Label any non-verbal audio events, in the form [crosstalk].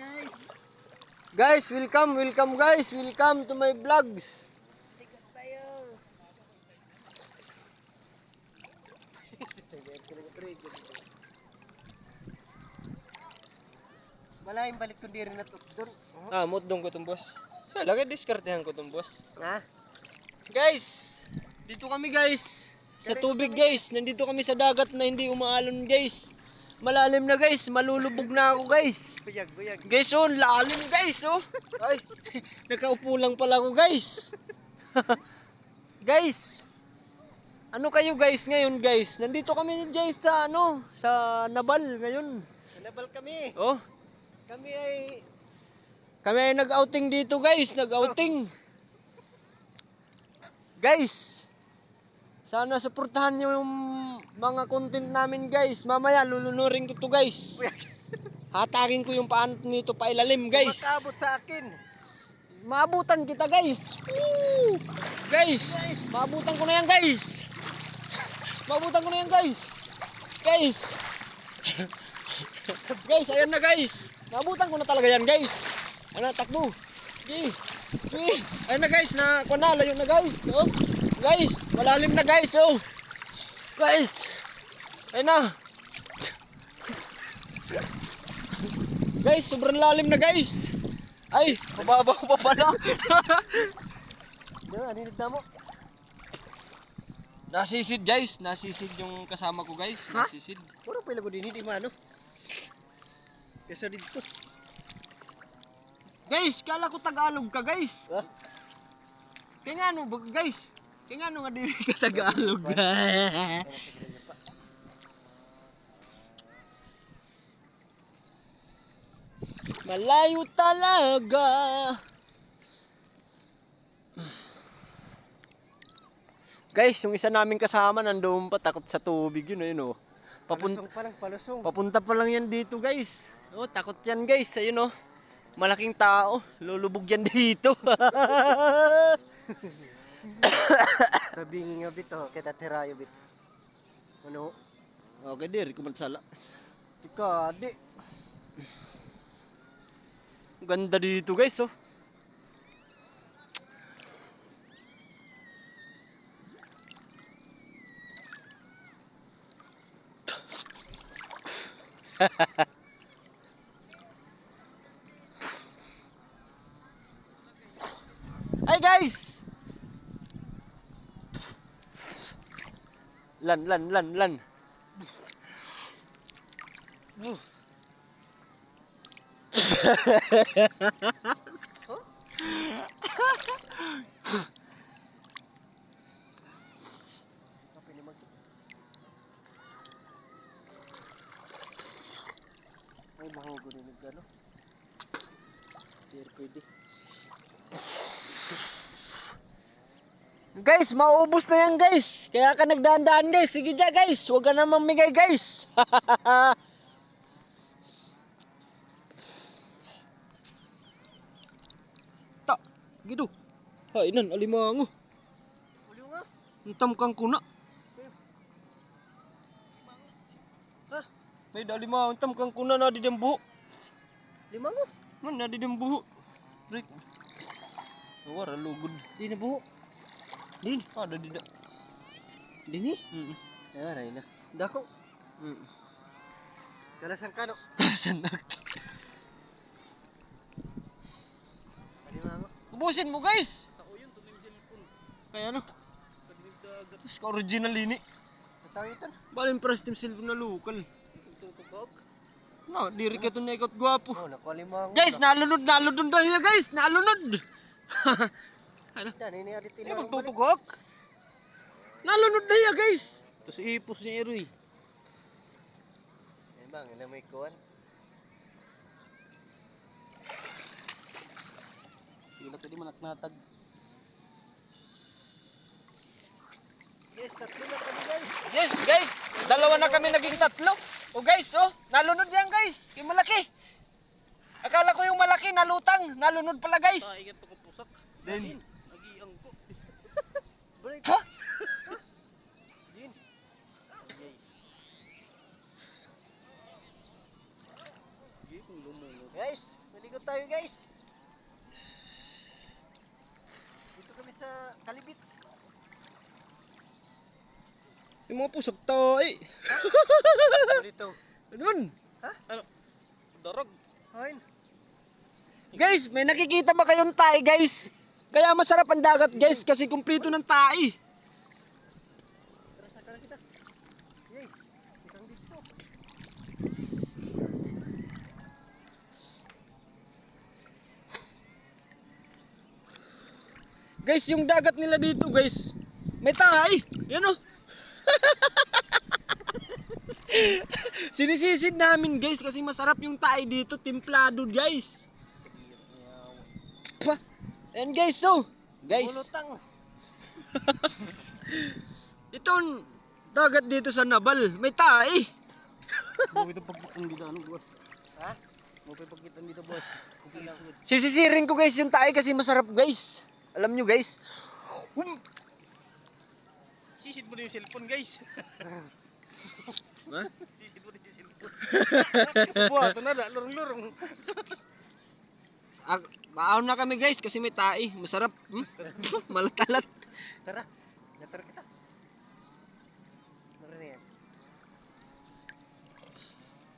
Guys, Guys, welcome, welcome guys. Welcome to my vlogs. [laughs] tikat tayo. Malaking balik ko di rin na doon. Ah, mutdong ko tong boss. Talaga diskartehan ko tong boss. Ha? Guys, dito kami guys. Sa tubig guys. Nandito kami sa dagat na hindi umaalon guys. Malalim na guys. Malulubog na ako guys. Buyag, buyag. Guys, oh, lalim guys, oh. Ay, [laughs] nakaupo lang pala ako guys. [laughs] guys, ano kayo guys ngayon guys? Nandito kami guys sa ano, sa Nabal ngayon. Nabal kami. Oh, Kami ay kami ay nag-outing dito guys, nag-outing. [laughs] Guys, sana suportahan niyo yung mga content namin guys. Mamaya lulunurin ko to guys. [laughs] Hatakin ko yung paan nito pa ilalim guys. makabot sa akin. Maabutan kita guys. Woo! Guys, maabutan ko na yan guys. Maabutan ko na yan guys. [laughs] Guys. [laughs] guys, ayan na guys. Maabutan ko na talaga yan guys. Ano, takbo. Okay. Okay. Ayan na guys, na ko na, layo na guys. Oh. Guys, malalim na guys. Oh. Guys. Ayan na. Guys, sobrang lalim na guys. Ay, mababaw pa pala. Diyan, aninid na mo. Nasisid guys, nasisid yung kasama ko guys, Ha? nasisid. Puro pala ko din, hindi maano. Kesa dito. Guys, kala ko Tagalog ka guys. Ha? Kaya nga ano, guys, kaya nga ano nga dili ka Tagalog. Malayo talaga. Guys, yung isa naming kasama nandoon pa takot sa tubig yun, ayun oh. Papunta pa lang, palusong. Papunta pa lang yan dito, guys. Oh, takot yan, guys. Ayun oh. Malaking tao. Lulubog yan dito. [laughs] [coughs] Tabing nga bit, oh. Kita tirayo bit. Ano? okay, dir. Kumansala. Tika, di. Ganda dito, guys, oh. [laughs] Hey guys! Lan, lan, lan, lan. Ay, mahugo din yung gano. Hindi pwede. Guys, maubos na yan guys. Kaya ka nagdaan-daan guys. Sige dyan guys. Huwag ka na mamigay guys. [laughs] Ta, gido. Hay nan, alimango. Uli nga. Untam kang kuna. Ha? May dalimango, untam kang kuna na di buho. Lima mo. Man, na di buho. Break. Wara lugod. Di na. Din, ada di da. Dini? Mm. Ah, ray na. Dako. Mm. Kalasan ka no. [laughs] Tasan na. Mo. Ubusin mo guys. Kaya ano? Tapos ka original ini. Tataw ito. Balin press team silver na local. Tutubog. No, diri ka to na ikot gwapo. Oh, nakuha mo. Guys, nalunod, nalunod dahil guys, nalunod. Dan, ini ada Hindi tinang magtutugok. Nalunod dahil guys. Tapos ipos niya Eroy. Eh bang, ina may kuwan. Hindi na pwede manaknatag. Yes, tatlo na kami guys. Yes, guys, dalawa na kami naging tatlo. O guys, oh, nalunod yan guys. Yung malaki. Akala ko yung malaki nalutang, nalunod pala guys. Ah, ingat ko pusak. Din. Nagiang ko. Break. Ha? Din. Okay. Sige, kung Guys, maligot tayo guys. Dito kami sa Kalibits. Yung mga pusok to, eh. Ano dito? Anun? Darag. Ayun. Guys, may nakikita ba kayong tae, guys? Kaya masarap ang dagat, guys, kasi kumplito ng tae. Tara, sakara kita. Yay, ikang dito. Guys, yung dagat nila dito, guys, may tae. Yan oh. [laughs] Sinisisid namin, guys, kasi masarap yung tae dito, timplado, guys. Pa. And guys, so, guys, Bulutang. [laughs] itong dagat dito sa Nabal, may tae. [laughs] Mo ito pagkitan dito ano boss. Ha? Mo pa pagkitan dito boss. Sisisirin ko, guys, yung tae kasi masarap, guys. Alam nyo, guys. Um, Sisid mo na yung cellphone guys. Ha? Sisid mo na yung cellphone. [laughs] Buha, ito na na. Lurong-lurong. Ag Baon na kami guys kasi may tae. Masarap. Hmm? [laughs] Malatalat. Tara, natara kita.